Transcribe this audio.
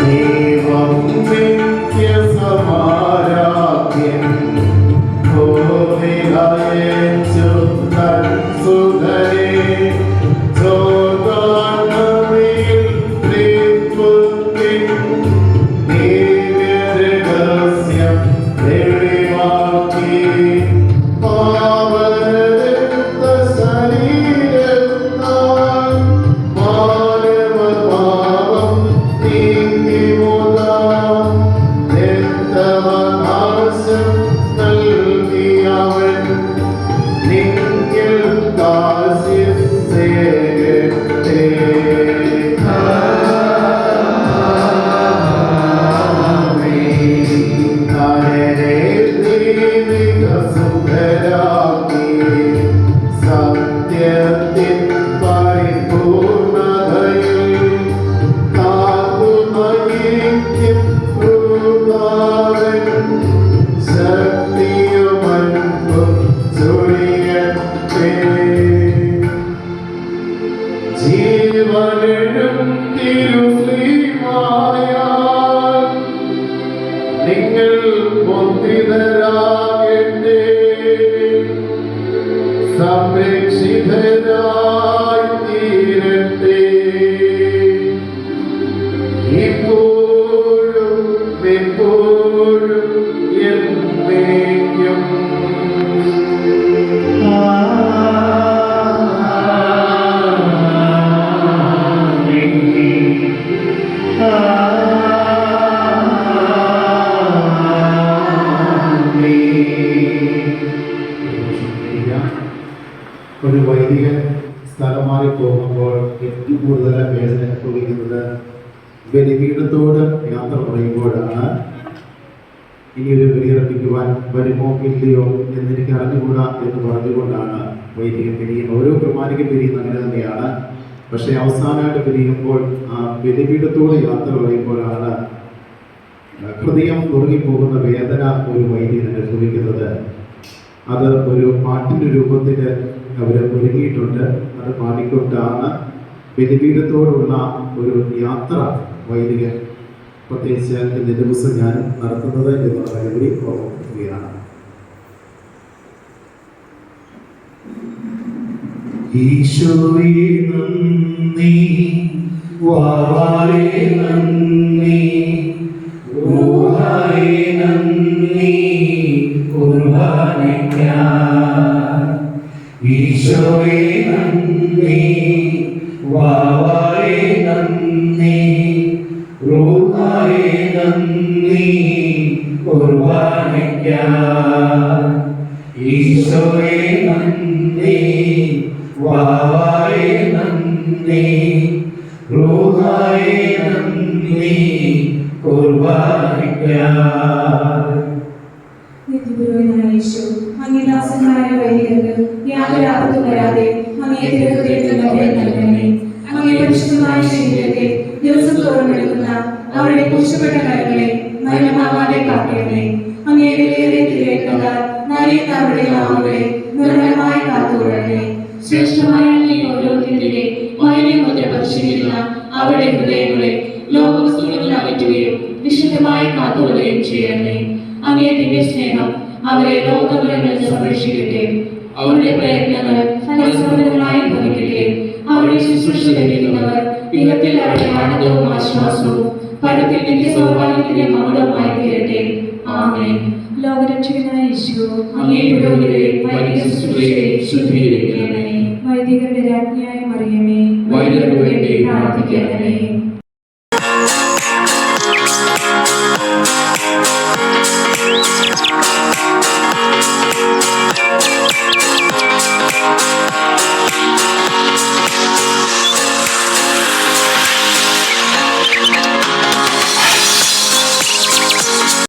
ദൈവം നിത്യസമാരാധ്യൻ ഭൂമിയിലയച്ചു നിങ്ങൾ മുദ്രിതരാകട്ടെ വൈദികൻ സ്ഥലം മാറി പോകുമ്പോൾ ഏറ്റവും കൂടുതൽ വേദന അനുഭവിക്കുന്നത് ബലിപീഠത്തോട് യാത്ര പറയുമ്പോഴാണ്. ഇനിയൊരു ബലിയർപ്പിക്കുവാൻ വരുമോ ഇല്ലയോ എന്നെനിക്ക് അറിഞ്ഞുകൂടാ എന്ന് പറഞ്ഞുകൊണ്ടാണ് വൈദികൻ പിരിയുന്നത്. ഓരോ കുർബാനയ്ക്കും പിരിയുന്ന അങ്ങനെ തന്നെയാണ്. പക്ഷേ അവസാനമായിട്ട് പിരിയുമ്പോൾ ആ ബലിപീഠത്തോട് യാത്ര പറയുമ്പോഴാണ് ഹൃദയം നുറുങ്ങിപ്പോകുന്ന വേദന ഒരു വൈദികൻ അനുഭവിക്കുന്നത് അത് ഒരു പാട്ടിന്റെ രൂപത്തിൽ അവർ ഒരുങ്ങിയിട്ടുണ്ട്. അത് പാടിക്കൊണ്ടാണ് ബലിപീഠത്തോടുള്ള ഒരു യാത്ര വൈദികൻ പ്രത്യേകിച്ച് ഇന്നേ ദിവസം ഞാൻ നടത്തുന്നത് എന്നുള്ള കൂടി ഓർമ്മിക്കുകയാണ് ഈശോയെ ഈശോയെ നന്ദി. വാവായെ നന്ദി. റൂഹായെ നന്ദി. കുർബാനയ്ക്കായി ഈശോയെ നന്ദി. വാവായെ നന്ദി. റൂഹായെ നന്ദി. കുർബാനയ്ക്കായി യേശു അങ്ങേദാസനായ വൈദികർക്ക് യാതൊരു ആപത്തും വരാതെ അങ്ങേ തിരുഹൃദയത്തിൽ മധ്യം നൽകണമേ. അങ്ങേ അവരുടെ കുശപ്പെട്ട കരങ്ങളെ മരണമാവാതെ കാക്കണമേ. അങ്ങേ വിലയേറിയ തിരയേക്കാൾ നരയുന്ന അവരുടെ നാമങ്ങളെ നിർമ്മലമായി കാത്തുകൊള്ളണമേ. ശ്രേഷ്ഠമായ ഓരോരുത്തരുടെ മൈനമുദ്ര പരിശീലിക്കുന്ന അവരുടെ ലോകവസ്തുക്കളിൽ അകറ്റുകയും വിശുദ്ധമായി കാത്തുകൊള്ളുകയും ചെയ്യണമേ. അങ്ങേ സ്നേഹം അവരെ ലോകങ്ങളിൽ സംരക്ഷിക്കട്ടെ. അവരുടെ പ്രയത്നങ്ങൾ ഫലസമൃദ്ധമായി ഭവിക്കട്ടെ. അവരുടെ ശുശ്രൂഷ ലഭിക്കുന്നവർ ഇഹത്തിൽ അവരുടെ ആനന്ദവും ആശ്വാസവും പരത്തിൽ നിന്റെ സൗഭാഗ്യത്തിന്റെ മകുടമായി തീരട്ടെ. ആമേ ലോകരക്ഷകനായ യേശു വൈദികരുടെ രാജ്ഞിയായി മറിയമേ വൈദികർക്ക് വേണ്ടി പ്രാർത്ഥിക്കണമേ.